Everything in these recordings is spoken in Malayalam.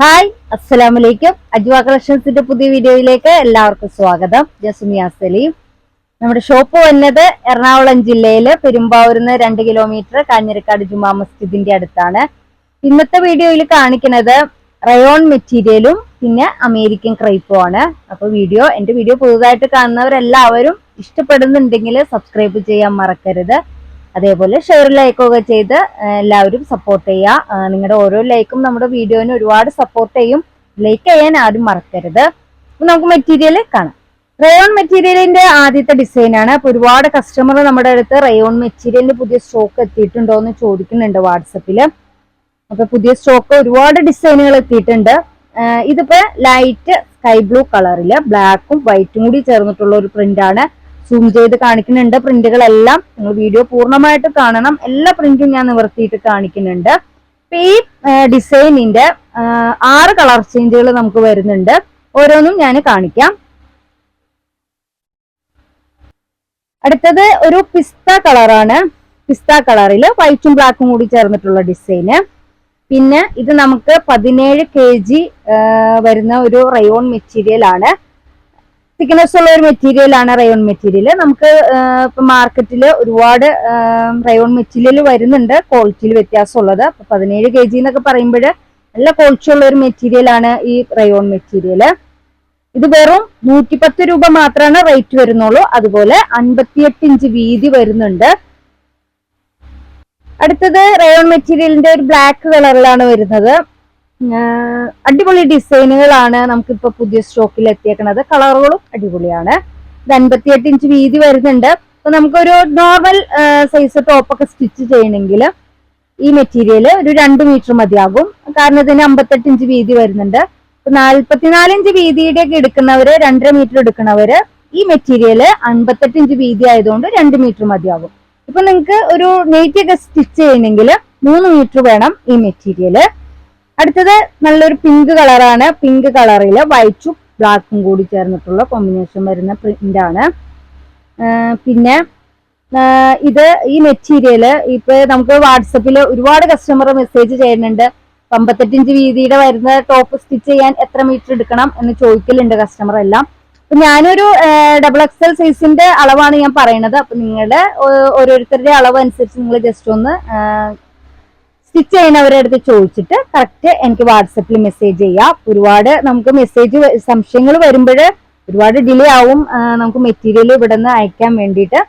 ഹായ് അസ്സലാമു അലൈക്കും അജ്വ കളക്ഷൻസിന്റെ പുതിയ വീഡിയോയിലേക്ക് എല്ലാവർക്കും സ്വാഗതം. ജസുമിയ സലീം. നമ്മുടെ ഷോപ്പ് വന്നത് എറണാകുളം ജില്ലയിൽ പെരുമ്പാവൂരിന്ന് രണ്ട് കിലോമീറ്റർ കാഞ്ഞിരക്കാട് ജുമാ മസ്ജിദിന്റെ അടുത്താണ്. ഇന്നത്തെ വീഡിയോയിൽ കാണിക്കുന്നത് റയോൺ മെറ്റീരിയലും പിന്നെ അമേരിക്കൻ ക്രൈപ്പും ആണ്. അപ്പൊ വീഡിയോ എന്റെ വീഡിയോ പുതുതായിട്ട് കാണുന്നവരെല്ലാവരും ഇഷ്ടപ്പെടുന്നുണ്ടെങ്കിൽ സബ്സ്ക്രൈബ് ചെയ്യാൻ മറക്കരുത്. അതേപോലെ ഷെയർ ലൈക്കൊക്കെ ചെയ്ത് എല്ലാവരും സപ്പോർട്ട് ചെയ്യുക. നിങ്ങളുടെ ഓരോ ലൈക്കും നമ്മുടെ വീഡിയോന് ഒരുപാട് സപ്പോർട്ട് ചെയ്യും. ലൈക്ക് ചെയ്യാൻ ആരും മറക്കരുത്. നമുക്ക് മെറ്റീരിയൽ കാണാം. റയോൺ മെറ്റീരിയലിന്റെ ആദ്യത്തെ ഡിസൈൻ ആണ്. അപ്പൊ ഒരുപാട് കസ്റ്റമർ നമ്മുടെ അടുത്ത് റയോൺ മെറ്റീരിയലിന്റെ പുതിയ സ്റ്റോക്ക് എത്തിയിട്ടുണ്ടോ എന്ന് ചോദിക്കുന്നുണ്ട് വാട്സപ്പിൽ അപ്പൊ പുതിയ സ്റ്റോക്ക് ഒരുപാട് ഡിസൈനുകൾ എത്തിയിട്ടുണ്ട്. ഇതിപ്പോ ലൈറ്റ് സ്കൈ ബ്ലൂ കളറിൽ ബ്ലാക്കും വൈറ്റും കൂടി ചേർന്നിട്ടുള്ള ഒരു പ്രിന്റ് ആണ്. സൂം ചെയ്ത് കാണിക്കുന്നുണ്ട്. പ്രിന്റുകളെല്ലാം നിങ്ങൾ വീഡിയോ പൂർണമായിട്ട് കാണണം. എല്ലാ പ്രിന്റും ഞാൻ നിവർത്തിയിട്ട് കാണിക്കുന്നുണ്ട്. അപ്പൊ ഈ ഡിസൈനിന്റെ ആറ് കളർ ചേഞ്ചുകൾ നമുക്ക് വരുന്നുണ്ട്. ഓരോന്നും ഞാൻ കാണിക്കാം. അടുത്തത് ഒരു പിസ്ത കളറാണ്. പിസ്ത കളറിൽ വൈറ്റും ബ്ലാക്കും കൂടി ചേർന്നിട്ടുള്ള ഡിസൈന്. പിന്നെ ഇത് നമുക്ക് പതിനേഴ് കെ വരുന്ന ഒരു റയോൺ മെറ്റീരിയൽ ആണ് തിക്നെസ് ഉള്ള ഒരു മെറ്റീരിയൽ ആണ് റയോൺ മെറ്റീരിയൽ നമുക്ക് ഇപ്പൊ മാർക്കറ്റിൽ ഒരുപാട് റയോൺ മെറ്റീരിയൽ വരുന്നുണ്ട്. ക്വാളിറ്റിയിൽ വ്യത്യാസമുള്ളത്. അപ്പൊ പതിനേഴ് കെ ജി എന്നൊക്കെ പറയുമ്പോൾ നല്ല ക്വാളിറ്റി ഉള്ള ഒരു മെറ്റീരിയൽ ആണ് ഈ റയോൺ മെറ്റീരിയൽ ഇത് വെറും നൂറ്റിപ്പത്ത് രൂപ മാത്രമാണ് റേറ്റ് വരുന്നുള്ളൂ. അതുപോലെ അൻപത്തിയെട്ട് ഇഞ്ച് വീതി വരുന്നുണ്ട്. അടുത്തത് റയോൺ മെറ്റീരിയലിന്റെ ഒരു ബ്ലാക്ക് കളറിലാണ് വരുന്നത്. അടിപൊളി ഡിസൈനുകളാണ് നമുക്കിപ്പോ പുതിയ സ്റ്റോക്കിൽ എത്തിയേക്കുന്നത് കളറുകളും അടിപൊളിയാണ്. ഇത് അൻപത്തിയെട്ട് ഇഞ്ച് വീതി വരുന്നുണ്ട്. അപ്പൊ നമുക്കൊരു നോർമൽ സൈസ് ടോപ്പൊക്കെ സ്റ്റിച്ച് ചെയ്യണമെങ്കിൽ ഈ മെറ്റീരിയൽ ഒരു രണ്ട് മീറ്റർ മതിയാകും. കാരണം ഇതിന് അമ്പത്തെട്ട് ഇഞ്ച് വീതി വരുന്നുണ്ട്. അപ്പൊ നാല്പത്തിനാല് ഇഞ്ച് വീതിയുടെ ഒക്കെ എടുക്കുന്നവര് രണ്ടര മീറ്റർ എടുക്കുന്നവര് ഈ മെറ്റീരിയൽ അൻപത്തെട്ട് ഇഞ്ച് വീതി ആയതുകൊണ്ട് രണ്ട് മീറ്റർ മതിയാകും. ഇപ്പൊ നിങ്ങൾക്ക് ഒരു നെയ്റ്റ് ഒക്കെ സ്റ്റിച്ച് ചെയ്യണമെങ്കിൽ മൂന്ന് മീറ്റർ വേണം ഈ മെറ്റീരിയൽ അടുത്തത് നല്ലൊരു പിങ്ക് കളറാണ് പിങ്ക് കളറിൽ വൈറ്റും ബ്ലാക്കും കൂടി ചേർന്നിട്ടുള്ള കോമ്പിനേഷൻ വരുന്ന പ്രിന്റ് ആണ്. പിന്നെ ഇത് ഈ മെറ്റീരിയൽ ഇപ്പൊ നമുക്ക് വാട്സപ്പിൽ ഒരുപാട് കസ്റ്റമർ മെസ്സേജ് ചെയ്യുന്നുണ്ട്. അമ്പത്തെട്ടിഞ്ച് വീതിയുടെ വരുന്ന ടോപ്പ് സ്റ്റിച്ച് ചെയ്യാൻ എത്ര മീറ്റർ എടുക്കണം എന്ന് ചോദിക്കലുണ്ട് കസ്റ്റമർ എല്ലാം. അപ്പൊ ഞാനൊരു ഡബിൾ എക്സൽ സൈസിന്റെ അളവാണ് ഞാൻ പറയുന്നത് അപ്പൊ നിങ്ങളുടെ ഓരോരുത്തരുടെ അളവ് അനുസരിച്ച് നിങ്ങൾ ജസ്റ്റ് ഒന്ന് സ്റ്റിച്ച് ചെയ്യുന്നവരുടെ അടുത്ത് ചോദിച്ചിട്ട് കറക്റ്റ് എനിക്ക് വാട്സപ്പിൽ മെസ്സേജ് ചെയ്യാം. ഒരുപാട് നമുക്ക് മെസ്സേജ് സംശയങ്ങൾ വരുമ്പോൾ ഒരുപാട് ഡിലേ ആവും. നമുക്ക് മെറ്റീരിയൽ ഇവിടെ നിന്ന് അയക്കാൻ വേണ്ടിയിട്ട്.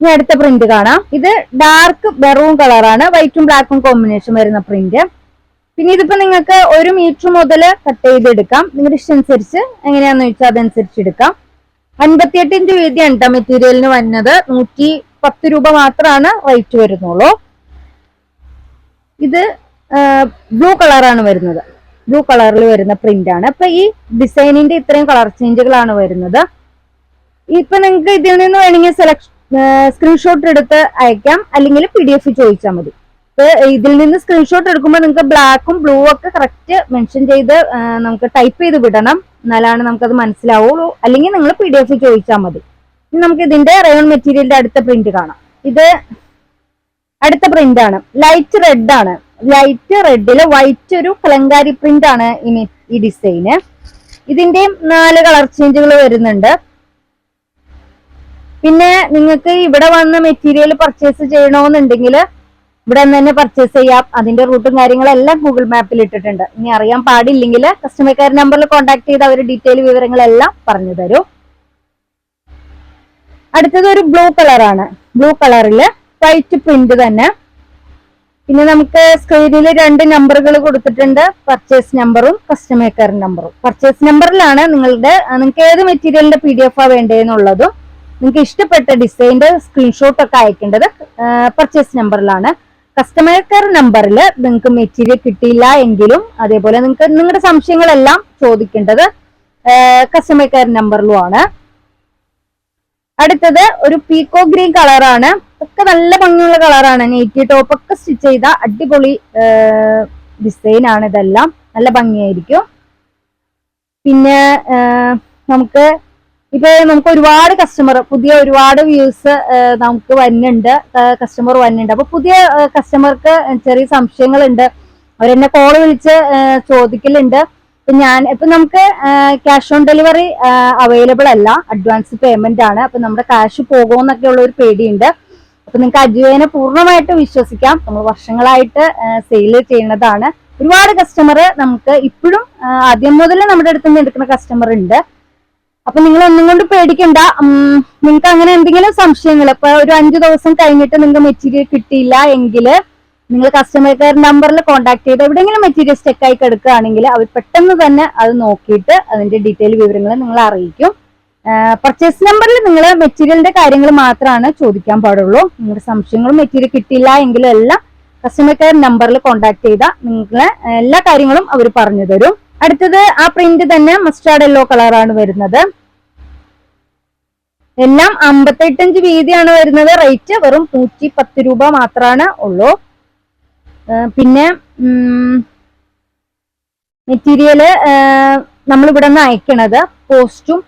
ഇനി അടുത്ത പ്രിന്റ് കാണാം. ഇത് ഡാർക്ക് ബെറൂൺ കളറാണ് വൈറ്റും ബ്ലാക്കും കോമ്പിനേഷൻ വരുന്ന പ്രിന്റ് പിന്നെ ഇതിപ്പോ നിങ്ങൾക്ക് ഒരു മീറ്റർ മുതൽ കട്ട് ചെയ്തെടുക്കാം. നിങ്ങളുടെ ഇഷ്ടമനുസരിച്ച് എങ്ങനെയാന്ന് ചോദിച്ചാൽ അതനുസരിച്ച് എടുക്കാം. അൻപത്തിയെട്ട് ഇഞ്ച് വീതിയാണ് മെറ്റീരിയലിന് വന്നത്. നൂറ്റി പത്ത് രൂപ മാത്രമാണ് റേറ്റ് വരുന്നുള്ളൂ. ഇത് ബ്ലൂ കളറാണ് വരുന്നത്. ബ്ലൂ കളറിൽ വരുന്ന പ്രിന്റ് ആണ്. അപ്പൊ ഈ ഡിസൈനിന്റെ ഇത്രയും കളർ ചേഞ്ചുകളാണ് വരുന്നത്. ഇപ്പൊ നിങ്ങൾക്ക് ഇതിൽ നിന്ന് വേണമെങ്കിൽ സെലക്ഷൻ സ്ക്രീൻഷോട്ട് എടുത്ത് അയക്കാം. അല്ലെങ്കിൽ പി ഡി എഫ് ചോദിച്ചാൽ മതി ഇതിൽ നിന്ന് സ്ക്രീൻഷോട്ട് എടുക്കുമ്പോൾ നിങ്ങൾക്ക് ബ്ലാക്കും ബ്ലൂ ഒക്കെ കറക്റ്റ് മെൻഷൻ ചെയ്ത് നമുക്ക് ടൈപ്പ് ചെയ്ത് വിടണം. എന്നാലാണ് നമുക്കത് മനസ്സിലാവുള്ളൂ. അല്ലെങ്കിൽ നിങ്ങൾ പി ഡി എഫ് ചോദിച്ചാൽ മതി നമുക്ക് ഇതിന്റെ റയോൺ മെറ്റീരിയലിന്റെ അടുത്ത പ്രിന്റ് കാണാം. ഇത് അടുത്ത പ്രിന്റ് ആണ്. ലൈറ്റ് റെഡ് ആണ്. ലൈറ്റ് റെഡിൽ വൈറ്റ് ഒരു കലങ്കാരി പ്രിന്റ് ആണ് ഇനി ഈ ഡിസൈന് ഇതിന്റെയും നാല് കളർ ചേഞ്ചുകൾ വരുന്നുണ്ട്. പിന്നെ നിങ്ങൾക്ക് ഇവിടെ വന്ന് മെറ്റീരിയൽ പർച്ചേസ് ചെയ്യണമെന്നുണ്ടെങ്കിൽ ഇവിടെ നിന്ന് തന്നെ പർച്ചേസ് ചെയ്യാം. അതിന്റെ റൂട്ടും കാര്യങ്ങളെല്ലാം ഗൂഗിൾ മാപ്പിൽ ഇട്ടിട്ടുണ്ട്. ഇനി അറിയാൻ പാടില്ലെങ്കിൽ കസ്റ്റമർ കെയർ നമ്പറിൽ കോൺടാക്ട് ചെയ്ത് അവർ ഡീറ്റെയിൽ വിവരങ്ങളെല്ലാം പറഞ്ഞു തരും. അടുത്തത് ഒരു ബ്ലൂ കളറാണ് ബ്ലൂ കളറിൽ വൈറ്റ് പ്രിന്റ് തന്നെ. പിന്നെ നമുക്ക് സ്ക്രീനിൽ രണ്ട് നമ്പറുകൾ കൊടുത്തിട്ടുണ്ട്. പർച്ചേസ് നമ്പറും കസ്റ്റമർ കെയർ നമ്പറും പർച്ചേസ് നമ്പറിലാണ് നിങ്ങളുടെ നിങ്ങൾക്ക് ഏത് മെറ്റീരിയലിന്റെ പി ഡി എഫ് ആ വേണ്ടതെന്നുള്ളതും നിങ്ങൾക്ക് ഇഷ്ടപ്പെട്ട ഡിസൈന്റെ സ്ക്രീൻഷോട്ട് ഒക്കെ അയക്കേണ്ടത് പർച്ചേസ് നമ്പറിലാണ് കസ്റ്റമർ കെയർ നമ്പറിൽ നിങ്ങൾക്ക് മെറ്റീരിയൽ കിട്ടിയില്ല എങ്കിലും അതേപോലെ നിങ്ങൾക്ക് നിങ്ങളുടെ സംശയങ്ങളെല്ലാം ചോദിക്കേണ്ടത് കസ്റ്റമർ കെയർ നമ്പറിലുമാണ് അടുത്തത് ഒരു പീക്കോ ഗ്രീൻ കളറാണ് ഒക്കെ നല്ല ഭംഗിയുള്ള കളറാണ്. നെയ്റ്റി ടോപ്പ് ഒക്കെ സ്റ്റിച്ച് ചെയ്ത അടിപൊളി ഡിസൈൻ ആണ് ഇതെല്ലാം. നല്ല ഭംഗിയായിരിക്കും. പിന്നെ നമുക്ക് ഇപ്പൊ നമുക്ക് ഒരുപാട് കസ്റ്റമർ പുതിയ ഒരുപാട് വ്യൂസ് നമുക്ക് വരുന്നുണ്ട്. കസ്റ്റമർ വരുന്നുണ്ട്. അപ്പൊ പുതിയ കസ്റ്റമർക്ക് ചെറിയ സംശയങ്ങളുണ്ട്. അവരെന്നെ കോൾ വിളിച്ച് ചോദിക്കലുണ്ട്. ഇപ്പൊ ഞാൻ ഇപ്പൊ നമുക്ക് ക്യാഷ് ഓൺ ഡെലിവറി അവൈലബിൾ അല്ല. അഡ്വാൻസ് പേയ്മെന്റ് ആണ്. അപ്പൊ നമ്മുടെ കാശ് പോകുമെന്നൊക്കെ ഉള്ള ഒരു പേടിയുണ്ട്. അപ്പൊ നിങ്ങൾക്ക് അജുവേനെ പൂർണമായിട്ട് വിശ്വസിക്കാം. നമ്മൾ വർഷങ്ങളായിട്ട് സെയിൽ ചെയ്യുന്നതാണ്. ഒരുപാട് കസ്റ്റമർ നമുക്ക് ഇപ്പോഴും ആദ്യം മുതൽ നമ്മുടെ അടുത്ത് നിന്ന് എടുക്കുന്ന കസ്റ്റമർ ഉണ്ട്. അപ്പൊ നിങ്ങൾ ഒന്നും കൊണ്ട് പേടിക്കണ്ട. നിങ്ങൾക്ക് അങ്ങനെ എന്തെങ്കിലും സംശയങ്ങൾ ഇപ്പൊ ഒരു അഞ്ചു ദിവസം കഴിഞ്ഞിട്ട് നിങ്ങൾക്ക് മെറ്റീരിയൽ കിട്ടിയില്ല എങ്കിൽ നിങ്ങൾ കസ്റ്റമർ കെയർ നമ്പറിൽ കോൺടാക്ട് ചെയ്ത് എവിടെയെങ്കിലും മെറ്റീരിയൽ സ്റ്റെക്കായി കിടക്കുകയാണെങ്കിൽ അവർ പെട്ടെന്ന് തന്നെ അത് നോക്കിയിട്ട് അതിന്റെ ഡീറ്റെയിൽ വിവരങ്ങൾ നിങ്ങൾ അറിയിക്കും. പർച്ചേസ് നമ്പറിൽ നിങ്ങൾ മെറ്റീരിയലിന്റെ കാര്യങ്ങൾ മാത്രമാണ് ചോദിക്കാൻ പാടുള്ളൂ. നിങ്ങളുടെ സംശയങ്ങളും മെറ്റീരിയൽ കിട്ടിയില്ല എങ്കിലും എല്ലാം കസ്റ്റമർ കെയർ നമ്പറിൽ കോൺടാക്ട് ചെയ്താൽ നിങ്ങളെ എല്ലാ കാര്യങ്ങളും അവർ പറഞ്ഞു തരും. അടുത്തത് ആ പ്രിന്റ് തന്നെ മസ്റ്റാർഡ് യെല്ലോ കളറാണ് വരുന്നത്. എല്ലാം അമ്പത്തെട്ടഞ്ച് വീതിയാണ് വരുന്നത്. റേറ്റ് വെറും നൂറ്റി പത്ത് രൂപ മാത്രമാണ് ഉള്ളൂ. പിന്നെ മെറ്റീരിയൽ നമ്മളിവിടെ നിന്ന് അയക്കണത് പോസ്റ്റും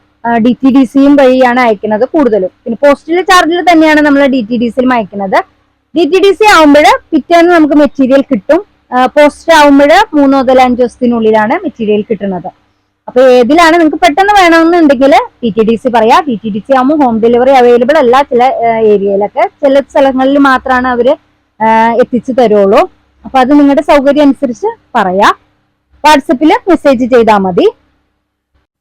ഡി ടി ഡി സിയും വഴിയാണ് അയക്കുന്നത് കൂടുതലും. പിന്നെ പോസ്റ്റൽ ചാർജിൽ തന്നെയാണ് നമ്മൾ ഡി ടി ഡി സിയിലും അയക്കുന്നത്. ഡി ടി ഡി സി ആവുമ്പോൾ പിറ്റേന്ന് നമുക്ക് മെറ്റീരിയൽ കിട്ടും. പോസ്റ്റ് ആവുമ്പോൾ മൂന്ന് മുതൽ അഞ്ച് ദിവസത്തിനുള്ളിലാണ് മെറ്റീരിയൽ കിട്ടുന്നത്. അപ്പൊ ഏതിലാണ് നിങ്ങൾക്ക് പെട്ടെന്ന് വേണമെന്നുണ്ടെങ്കിൽ ടി ടി ഡി സി പറയാം. ടി ടി ഡി സി ആവുമ്പോൾ ഹോം ഡെലിവറി അവൈലബിൾ അല്ല ചില ഏരിയയിലൊക്കെ ചില സ്ഥലങ്ങളിൽ മാത്രമാണ് അവർ എത്തിച്ചു തരുള്ളൂ. അപ്പൊ അത് നിങ്ങളുടെ സൗകര്യം അനുസരിച്ച് പറയാം. വാട്സപ്പിൽ മെസ്സേജ് ചെയ്താൽ മതി.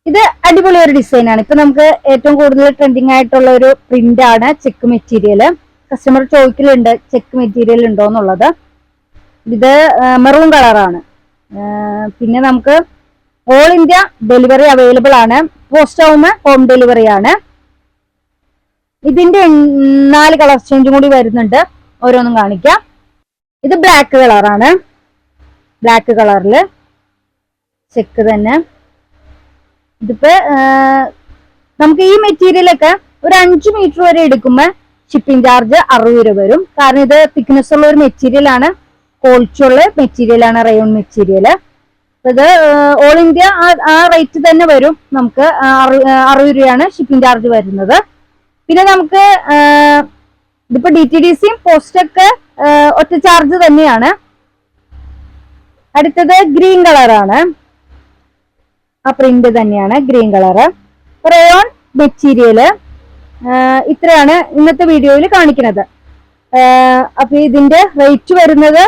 ഇത് അടിപൊളി ഒരു ഡിസൈൻ ആണ്. ഇപ്പൊ നമുക്ക് ഏറ്റവും കൂടുതൽ ട്രെൻഡിങ് ആയിട്ടുള്ള ഒരു പ്രിന്റ് ആണ് ചെക്ക് മെറ്റീരിയൽ കസ്റ്റമർ ചോദിക്കലുണ്ട് ചെക്ക് മെറ്റീരിയൽ ഉണ്ടോ എന്നുള്ളത്. ഇത് മെറൂൺ കളറാണ് പിന്നെ നമുക്ക് ഓൾ ഇന്ത്യ ഡെലിവറി അവൈലബിൾ ആണ്. പോസ്റ്റ് ആവുന്ന ഹോം ഡെലിവറി ആണ്. ഇതിന്റെ നാല് കളർ ചേഞ്ചും കൂടി വരുന്നുണ്ട്. ഓരോന്നും കാണിക്കാം. ഇത് ബ്ലാക്ക് കളറാണ് ബ്ലാക്ക് കളറിൽ ചെക്ക് തന്നെ. ഇതിപ്പോ നമുക്ക് ഈ മെറ്റീരിയൽ ഒക്കെ ഒരു അഞ്ചു മീറ്റർ വരെ എടുക്കുമ്പോൾ ഷിപ്പിംഗ് ചാർജ് അറുപത് രൂപ വരും. കാരണം ഇത് തിക്നെസ് ഉള്ള ഒരു മെറ്റീരിയൽ ആണ്. ക്വാളിറ്റി ഉള്ള മെറ്റീരിയൽ ആണ് റയോൺ മെറ്റീരിയൽ ഇത് ഓൾ ഇന്ത്യ ആ റേറ്റ് തന്നെ വരും. നമുക്ക് അറുപത് രൂപയാണ് ഷിപ്പിംഗ് ചാർജ് വരുന്നത്. പിന്നെ നമുക്ക് ഇതിപ്പോ ഡി ടി ഡി സിയും പോസ്റ്റൊക്കെ ഒറ്റ ചാർജ് തന്നെയാണ്. അടുത്തത് ഗ്രീൻ കളറാണ് ആ പ്രിന്റ് തന്നെയാണ് ഗ്രീൻ കളറ് റയോൺ മെറ്റീരിയൽ ഇത്രയാണ് ഇന്നത്തെ വീഡിയോയിൽ കാണിക്കുന്നത്. അപ്പൊ ഇതിന്റെ റേറ്റ് വരുന്നത്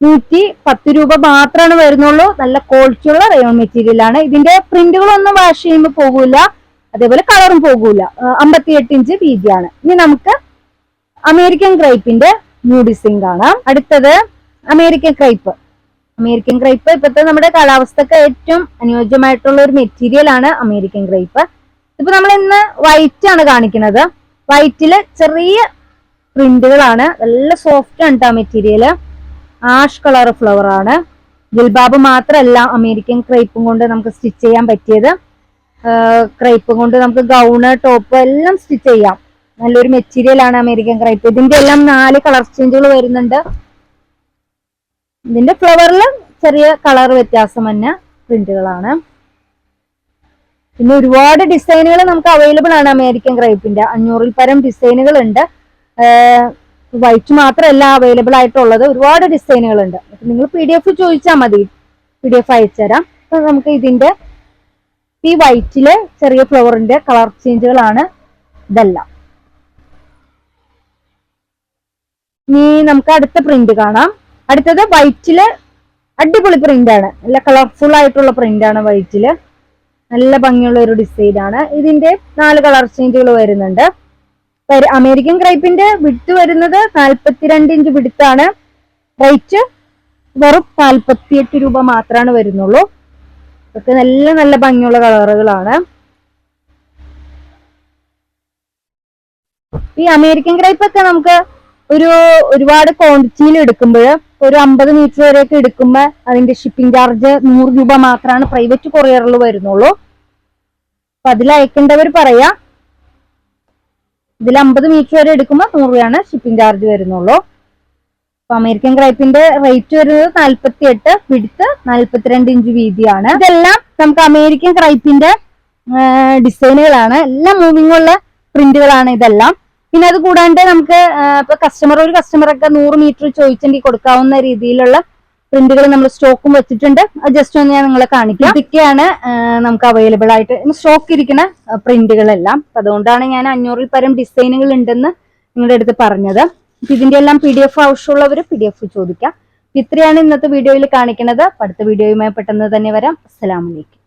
നൂറ്റി പത്ത് രൂപ മാത്രമാണ് വരുന്നുള്ളൂ. നല്ല ക്വാളിറ്റി ഉള്ള റയോൺ മെറ്റീരിയൽ ആണ്. ഇതിന്റെ പ്രിന്റുകളൊന്നും വാഷ് ചെയ്യുമ്പോൾ പോകൂല. അതേപോലെ കളറും പോകൂല. അമ്പത്തിയെട്ട് ഇഞ്ച് വീതിയാണ് ഇനി നമുക്ക് അമേരിക്കൻ ക്രൈപ്പിന്റെ ന്യൂ ഡിസൈൻ കാണാം. അടുത്തത് അമേരിക്കൻ ക്രൈപ്പ് അമേരിക്കൻ ക്രൈപ്പ് ഇപ്പോഴത്തെ നമ്മുടെ കാലാവസ്ഥക്ക് ഏറ്റവും അനുയോജ്യമായിട്ടുള്ള ഒരു മെറ്റീരിയൽ ആണ് അമേരിക്കൻ ക്രൈപ്പ് ഇപ്പൊ നമ്മൾ ഇന്ന് വൈറ്റ് ആണ് കാണിക്കുന്നത്. വൈറ്റിൽ ചെറിയ പ്രിന്റുകളാണ് നല്ല സോഫ്റ്റ് ആണ് ആ മെറ്റീരിയൽ ആഷ് കളർ ഫ്ലവർ ആണ്. ദിൽബാബ് മാത്രമല്ല അമേരിക്കൻ ക്രൈപ്പും കൊണ്ട് നമുക്ക് സ്റ്റിച്ച് ചെയ്യാൻ പറ്റിയത്. ക്രൈപ്പ് കൊണ്ട് നമുക്ക് ഗൗണ് ടോപ്പ് എല്ലാം സ്റ്റിച്ച് ചെയ്യാം. നല്ലൊരു മെറ്റീരിയൽ ആണ് അമേരിക്കൻ ക്രൈപ്പ് ഇതിന്റെ എല്ലാം നാല് കളർ ചേഞ്ചുകൾ വരുന്നുണ്ട്. ഇതിന്റെ ഫ്ലവറിൽ ചെറിയ കളർ വ്യത്യാസം തന്നെ പ്രിന്റുകളാണ്. പിന്നെ ഒരുപാട് ഡിസൈനുകൾ നമുക്ക് അവൈലബിൾ ആണ് അമേരിക്കൻ ക്രൈപ്പിന്റെ. അഞ്ഞൂറിൽ പരം ഡിസൈനുകൾ ഉണ്ട് വൈറ്റ് മാത്രമല്ല അവൈലബിൾ ആയിട്ടുള്ളത്. ഒരുപാട് ഡിസൈനുകൾ ഉണ്ട് നിങ്ങൾ പി ഡി എഫ് ചോദിച്ചാൽ മതി. പി ഡി എഫ് അയച്ചുതരാം അപ്പൊ നമുക്ക് ഇതിന്റെ ഈ വൈറ്റിൽ ചെറിയ ഫ്ലവറിന്റെ കളർ ചേഞ്ചുകളാണ് ഇതെല്ലാം. ഇനി നമുക്ക് അടുത്ത പ്രിന്റ് കാണാം. അടുത്തത് വൈറ്റിൽ അടിപൊളി പ്രിന്റ് ആണ്. നല്ല കളർഫുൾ ആയിട്ടുള്ള പ്രിന്റ് ആണ് വൈറ്റിൽ നല്ല ഭംഗിയുള്ള ഒരു ഡിസൈൻ ആണ്. ഇതിന്റെ നാല് കളർ ചേഞ്ചുകൾ വരുന്നുണ്ട്. അമേരിക്കൻ ക്രൈപ്പിന്റെ വിടുത്ത് വരുന്നത് നാൽപ്പത്തിരണ്ട് ഇഞ്ച് വിടുത്താണ് റേറ്റ് വെറും നാൽപ്പത്തിയെട്ട് രൂപ മാത്രമാണ് വരുന്നുള്ളൂ. ഇതൊക്കെ നല്ല നല്ല ഭംഗിയുള്ള കളറുകളാണ്. ഈ അമേരിക്കൻ ക്രൈപ്പൊക്കെ നമുക്ക് ഒരു ഒരുപാട് ക്വാണ്ടിറ്റിയിൽ എടുക്കുമ്പോൾ ഒരു അമ്പത് മീറ്റർ വരെയൊക്കെ എടുക്കുമ്പോൾ അതിന്റെ ഷിപ്പിംഗ് ചാർജ് നൂറ് രൂപ മാത്രമാണ് പ്രൈവറ്റ് കൊറിയറിൽ വരുന്നുള്ളൂ. അപ്പൊ അതിൽ അയക്കേണ്ടവർ പറയാ ഇതിൽ അമ്പത് മീറ്റർ വരെ എടുക്കുമ്പോൾ നൂറ് രൂപയാണ് ഷിപ്പിംഗ് ചാർജ് വരുന്നുള്ളൂ. അപ്പൊ അമേരിക്കൻ ക്രൈപ്പിന്റെ റേറ്റ് വരുന്നത് നാല്പത്തി എട്ട് പിടുത്ത് നാല്പത്തിരണ്ട് ഇഞ്ച് വീതിയാണ്. ഇതെല്ലാം നമുക്ക് അമേരിക്കൻ ക്രൈപ്പിന്റെ ഡിസൈനുകളാണ് എല്ലാം മൂവിങ്ങുള്ള പ്രിന്റുകളാണ് ഇതെല്ലാം. പിന്നെ അത് കൂടാണ്ട് നമുക്ക് ഇപ്പൊ കസ്റ്റമർ ഒരു കസ്റ്റമറൊക്കെ നൂറ് മീറ്റർ ചോദിച്ചെങ്കിൽ കൊടുക്കാവുന്ന രീതിയിലുള്ള പ്രിന്റുകൾ നമ്മൾ സ്റ്റോക്കും വെച്ചിട്ടുണ്ട്. ജസ്റ്റ് ഒന്ന് ഞാൻ നിങ്ങളെ കാണിക്കാം. ഇതൊക്കെയാണ് നമുക്ക് അവൈലബിൾ ആയിട്ട് സ്റ്റോക്ക് ഇരിക്കുന്ന പ്രിന്റുകളെല്ലാം അതുകൊണ്ടാണ് ഞാൻ അഞ്ഞൂറിൽ പരം ഡിസൈനുകൾ ഉണ്ടെന്ന് നിങ്ങളുടെ അടുത്ത് പറഞ്ഞത്. ഇതിന്റെ എല്ലാം പി ഡി എഫ് ആവശ്യമുള്ളവർ പി ഡി എഫ് ചോദിക്കാം. ഇത്രയാണ് ഇന്നത്തെ വീഡിയോയിൽ കാണിക്കുന്നത്. അടുത്ത വീഡിയോയുമായി പെട്ടെന്ന് തന്നെ വരാം. അസ്സലാമലൈക്കും